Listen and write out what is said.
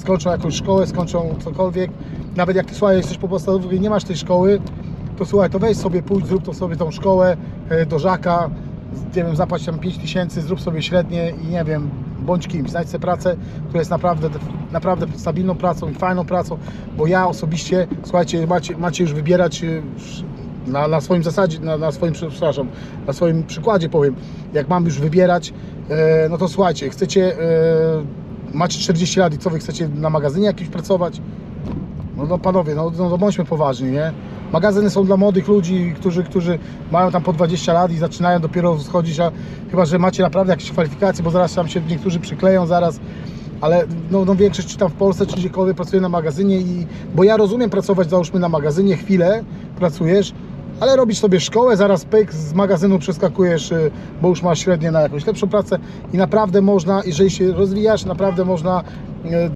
skończą jakąś szkołę, skończą cokolwiek. Nawet jak słuchaj, jesteś po podstawówce i nie masz tej szkoły, to słuchaj, to weź sobie, pójdź, zrób to sobie tą szkołę e, do żaka, nie wiem, zapłać tam 5 tysięcy, zrób sobie średnie i nie wiem, bądź kimś, znajdź sobie pracę, która jest naprawdę, naprawdę stabilną pracą i fajną pracą, bo ja osobiście, słuchajcie, macie, macie już wybierać e, na, na swoim zasadzie, na, na swoim, przepraszam, na swoim przykładzie powiem, jak mam już wybierać, e, no to słuchajcie, chcecie, macie 40 lat i co wy chcecie na magazynie jakimś pracować? No, no panowie, no, no, no bądźmy poważni, nie? Magazyny są dla młodych ludzi, którzy, którzy mają tam po 20 lat i zaczynają dopiero schodzić, a chyba, że macie naprawdę jakieś kwalifikacje, bo zaraz tam się niektórzy przykleją zaraz, ale no, no większość czy tam w Polsce, czy gdziekolwiek pracuje na magazynie i, bo ja rozumiem pracować załóżmy na magazynie, chwilę pracujesz, ale robisz sobie szkołę, zaraz pyk, z magazynu przeskakujesz, y, bo już masz średnie na jakąś lepszą pracę i naprawdę można, jeżeli się rozwijasz, naprawdę można y,